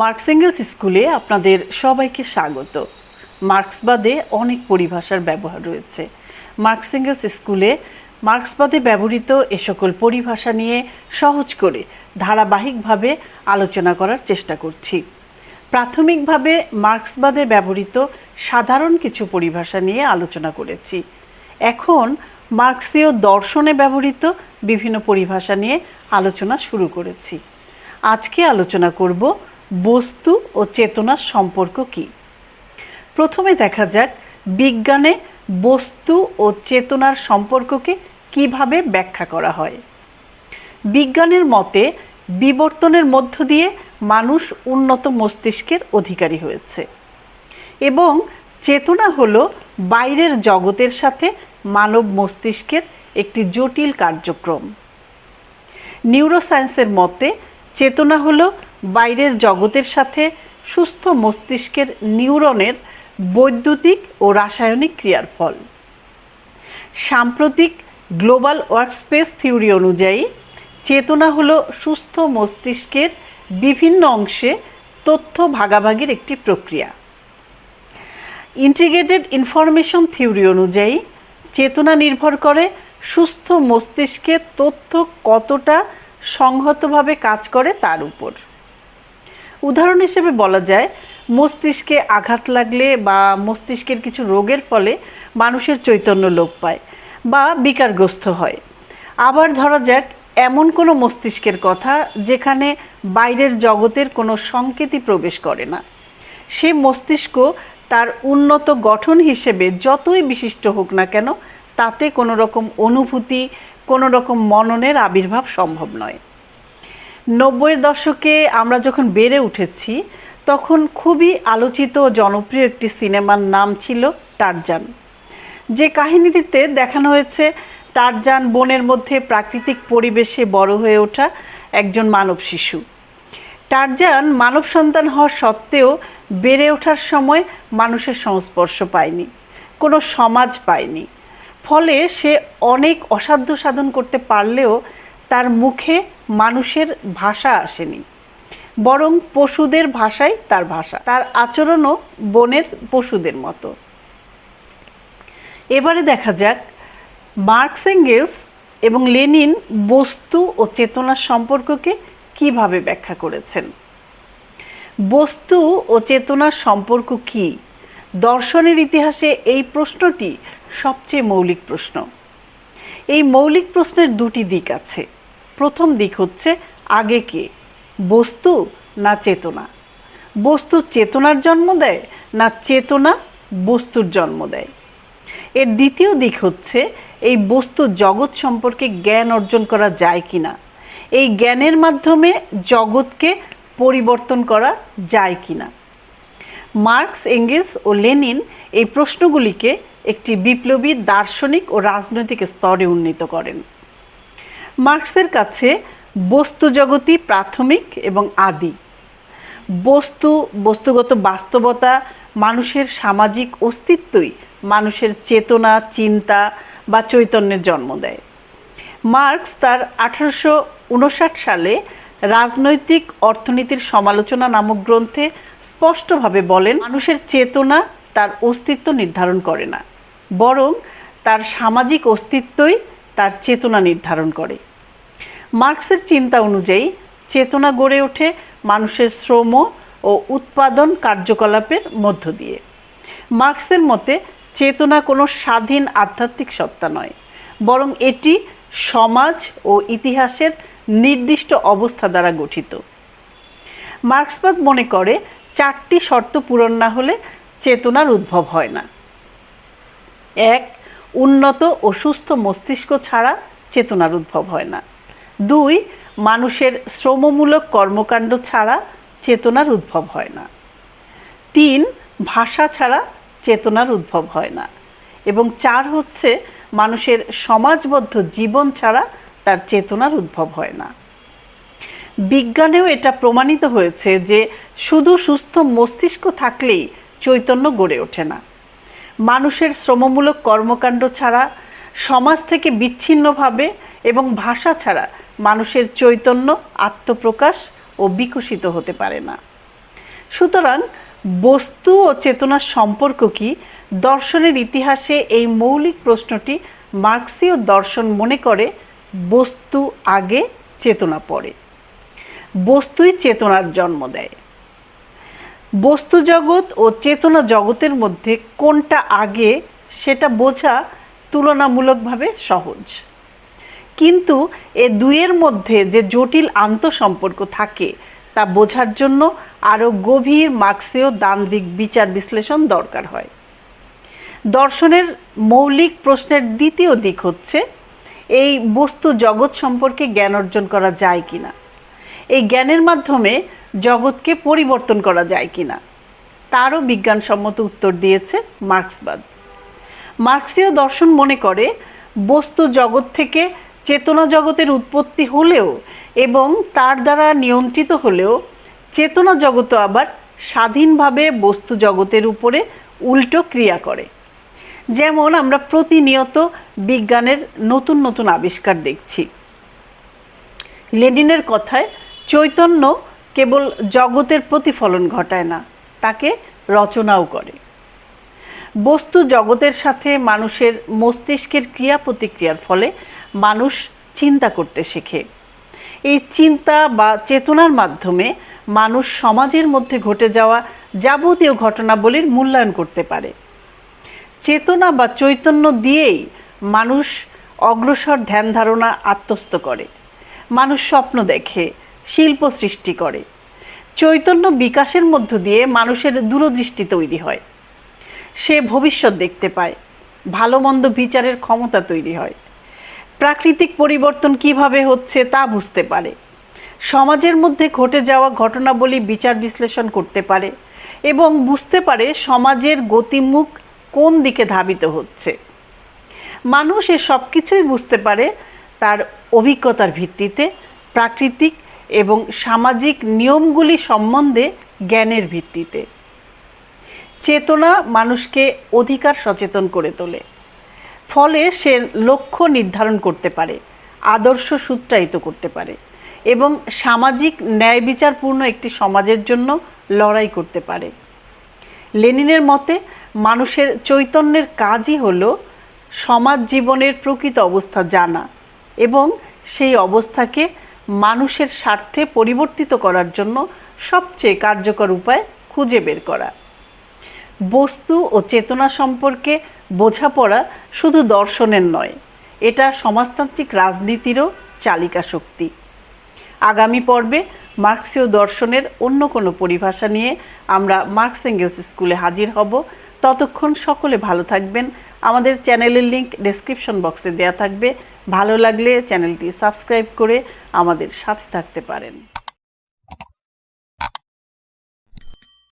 Marks angles স্কুলে আপনাদের সবাইকে স্বাগত। মার্ক্সবাদে অনেক পরিভাষার ব্যবহার রয়েছে। মার্কস এঙ্গেলস স্কুলে মার্ক্সবাদে ব্যবহৃত এ সকল পরিভাষা নিয়ে সহজ করে ধারাবাহিকভাবে আলোচনা করার চেষ্টা করছি। প্রাথমিকভাবে মার্ক্সবাদে ব্যবহৃত সাধারণ কিছু পরিভাষা নিয়ে আলোচনা করেছি। এখন মার্ক্সীয় দর্শনে ব্যবহৃত বিভিন্ন পরিভাষা নিয়ে আলোচনা শুরু করেছি। আজকে আলোচনা করব বস্তু ও চেতনার সম্পর্ক কি? প্রথমে দেখা যাক বিজ্ঞানে বস্তু ও চেতনার সম্পর্ককে কীভাবে ব্যাখ্যা করা হয়। বিজ্ঞানের মতে বিবর্তনের মধ্য দিয়ে মানুষ উন্নত মস্তিষ্কের অধিকারী হয়েছে এবং চেতনা হল বাইরের জগতের সাথে মানব মস্তিষ্কের একটি জটিল কার্যক্রম। নিউরোসায়েন্সের মতে চেতনা হলো বাইরের জগতের সাথে সুস্থ মস্তিষ্কের নিউরনের বৈদ্যুতিক ও রাসায়নিক ক্রিয়ার ফল। সাম্প্রতিক গ্লোবাল ওয়ার্কস্পেস থিওরি অনুযায়ী, চেতনা হলো সুস্থ মস্তিষ্কের বিভিন্ন অংশে তথ্য ভাগাভাগির একটি প্রক্রিয়া। ইন্টিগ্রেটেড ইনফরমেশন থিওরি অনুযায়ী, চেতনা নির্ভর করে সুস্থ মস্তিষ্কে তথ্য কতটা সংহতভাবে কাজ করে তার উপর। উদাহরণ হিসেবে বলা যায়, মস্তিষ্কে আঘাত লাগলে বা মস্তিষ্কের কিছু রোগের ফলে মানুষের চৈতন্য লোপ পায় বা বিকারগ্রস্ত হয়। আবার ধরা যাক, এমন কোনো মস্তিষ্কের কথা যেখানে বাইরের জগতের কোনো সংকেতই প্রবেশ করে না। সে মস্তিষ্ক তার উন্নত গঠন হিসেবে যতই বিশিষ্ট হোক না কেন, তাতে কোনো রকম অনুভূতি, কোনো রকম মননের আবির্ভাব সম্ভব নয়। নব্বইয়ের দশকে আমরা যখন বেড়ে উঠেছি, তখন খুবই আলোচিত ও জনপ্রিয় একটি সিনেমার নাম ছিল টারজান। যে কাহিনীটিতে দেখানো হয়েছে, টারজান বনের মধ্যে প্রাকৃতিক পরিবেশে বড় হয়ে ওঠা একজন মানব শিশু। টারজান মানব সন্তান হওয়া সত্ত্বেও বেড়ে ওঠার সময় মানুষের সংস্পর্শ পায়নি, কোনো সমাজ পায়নি। ফলে সে অনেক অসাধ্য সাধন করতে পারলেও তার মুখে মানুষের ভাষা আসেনি, বরং পশুদের ভাষাই তার ভাষা। তার আচরণও বনের পশুদের মতো। এবারে দেখা যাক মার্কস এঙ্গেলস এবং লেনিন বস্তু ও চেতনার সম্পর্ককে কীভাবে ব্যাখ্যা করেছেন। বস্তু ও চেতনার সম্পর্ক কি? দর্শনের ইতিহাসে এই প্রশ্নটি সবচেয়ে মৌলিক প্রশ্ন। এই মৌলিক প্রশ্নের দুটি দিক আছে। প্রথম দিক হচ্ছে আগে কে? বস্তু না চেতনা? বস্তু চেতনার জন্ম দেয় না চেতনা বস্তুর জন্ম দেয়? এর দ্বিতীয় দিক হচ্ছে এই বস্তু জগৎ সম্পর্কে জ্ঞান অর্জন করা যায় কি না এই জ্ঞানের মাধ্যমে জগৎকে পরিবর্তন করা যায় কি না মার্কস, এঙ্গেলস ও লেনিন এই প্রশ্নগুলিকে একটি বিপ্লবী দার্শনিক ও রাজনৈতিক স্তরে উন্নীত করেন। মার্কসের কাছে বস্তু জগতই প্রাথমিক এবং আদি। বস্তু, বস্তুগত বাস্তবতা মানুষের সামাজিক অস্তিত্বই মানুষের চেতনা, চিন্তা বা চৈতন্যের জন্ম দেয়। মার্কস তার আঠারোশো উনষাট সালে রাজনৈতিক অর্থনীতির সমালোচনা নামক গ্রন্থে স্পষ্টভাবে বলেন, মানুষের চেতনা তার অস্তিত্ব নির্ধারণ করে না, বরং তার সামাজিক অস্তিত্বই তার চেতনা নির্ধারণ করে। মার্কসের চিন্তা অনুযায়ী, চেতনা গড়ে ওঠে মানুষের শ্রম ও উৎপাদন কার্যকলাপের মধ্য দিয়ে। মার্কসের মতে, চেতনা কোনো স্বাধীন আধ্যাত্মিক সত্তা নয়, বরং এটি সমাজ ও ইতিহাসের নির্দিষ্ট অবস্থা দ্বারা গঠিত। মার্ক্সবাদ মনে করে, চারটি শর্ত পূরণ না হলে চেতনার উদ্ভব হয় না। এক উন্নত ও সুস্থ মস্তিষ্ক ছাড়া চেতনার উদ্ভব হয় না। দুই, মানুষের শ্রমমূলক কর্মকাণ্ড ছাড়া চেতনার উদ্ভব হয় না। তিন, ভাষা ছাড়া চেতনার উদ্ভব হয় না। এবং চার হচ্ছে, মানুষের সমাজবদ্ধ জীবন ছাড়া তার চেতনার উদ্ভব হয় না। বিজ্ঞানেও এটা প্রমাণিত হয়েছে যে শুধু সুস্থ মস্তিষ্ক থাকলেই চৈতন্য গড়ে ওঠে না। মানুষের শ্রমমূলক কর্মকাণ্ড ছাড়া, সমাজ থেকে বিচ্ছিন্নভাবে এবং ভাষা ছাড়া মানুষের চৈতন্য, আত্মপ্রকাশ ও বিকশিত হতে পারে না। সুতরাং বস্তু ও চেতনার সম্পর্ক কি? দর্শনের ইতিহাসে এই মৌলিক প্রশ্নটি মার্ক্সীয় দর্শন মনে করে, বস্তু আগে, চেতনা পড়ে বস্তুই চেতনার জন্ম দেয়। বস্তু জগৎ ও চেতনা জগতের মধ্যে কোনটা আগে সেটা বোঝা তুলনামূলকভাবে সহজ। কিন্তু এ দুইয়ের মধ্যে যে জটিল আন্তঃসম্পর্ক থাকে, তা বোঝার জন্য আরও গভীর মার্ক্সীয় দিক বিচার বিশ্লেষণ দরকার হয়। দর্শনের মৌলিক প্রশ্নের দ্বিতীয় দিক হচ্ছে, এই বস্তু জগৎ সম্পর্কে জ্ঞান অর্জন করা যায় কিনা? এই জ্ঞানের মাধ্যমে জগৎকে পরিবর্তন করা যায় কিনা? তারও বিজ্ঞানসম্মত উত্তর দিয়েছে মার্ক্সবাদ। মার্ক্সীয় দর্শন মনে করে, বস্তু জগৎ থেকে চেতনা জগতের উৎপত্তি হলেও এবং তার দ্বারা নিয়ন্ত্রিত হলেও, চেতনা জগৎ আবার স্বাধীনভাবে বস্তু জগতের উপরে উল্টো ক্রিয়া করে। যেমন আমরা প্রতিনিয়ত বিজ্ঞানের নতুন নতুন আবিষ্কার দেখছি। লেনিনের কথায় চৈতন্য কেবল জগতের প্রতিফলন ঘটায় না, তাকে রচনাও করে। বস্তু জগতের সাথে মানুষের মস্তিষ্কের ক্রিয়া প্রতিক্রিয়ার ফলে মানুষ চিন্তা করতে শেখে। এই চিন্তা বা চেতনার মাধ্যমে মানুষ সমাজের মধ্যে ঘটে যাওয়া যাবতীয় ঘটনাবলীর মূল্যায়ন করতে পারে। চেতনা বা চৈতন্য দিয়েই মানুষ অগ্রসর ধ্যান ধারণা আত্মস্থ করে। মানুষ স্বপ্ন দেখে শিল্প সৃষ্টি করে। চৈতন্য বিকাশের মধ্য দিয়ে মানুষের দূরদৃষ্টি তৈরি হয়। সে ভবিষ্যৎ দেখতে পায়। ভালো মন্দ বিচারের ক্ষমতা তৈরি হয়। প্রাকৃতিক পরিবর্তন কীভাবে হচ্ছে তা বুঝতে পারে। সমাজের মধ্যে ঘটে যাওয়া ঘটনাবলী বিচার বিশ্লেষণ করতে পারে এবং বুঝতে পারে সমাজের গতিমুখ কোন দিকে ধাবিত হচ্ছে। মানুষ এ সব কিছুই বুঝতে পারে তার অভিজ্ঞতার ভিত্তিতে প্রাকৃতিক এবং সামাজিক নিয়মগুলি সম্বন্ধে জ্ঞানের ভিত্তিতে। চেতনা মানুষকে অধিকার সচেতন করে তোলে। ফলে সে লক্ষ্য নির্ধারণ করতে পারে, আদর্শ সূত্রায়িত করতে পারে এবং সামাজিক ন্যায় বিচারপূর্ণ একটি সমাজের জন্য লড়াই করতে পারে। লেনিনের মতে, মানুষের চৈতন্যের কাজই হল সমাজ জীবনের প্রকৃত অবস্থা জানা এবং সেই অবস্থাকে মানুষের স্বার্থে পরিবর্তিত করার জন্য সবচেয়ে কার্যকর উপায় খুঁজে বের করা। বস্তু ও চেতনা সম্পর্কে বোঝাপড়া শুধু দর্শনের নয়, এটা সমাজতান্ত্রিক রাজনীতিরও চালিকা শক্তি। আগামী পর্বে মার্ক্সীয় দর্শনের অন্য কোনো পরিভাষা নিয়ে আমরা মার্কস এঙ্গেলস স্কুলে হাজির হব। ততক্ষণ সকলে ভালো থাকবেন। আমাদের চ্যানেলের লিংক ডেসক্রিপশন বক্সে দেয়া থাকবে। ভালো লাগলে চ্যানেলটি সাবস্ক্রাইব করে আমাদের সাথে থাকতে পারেন।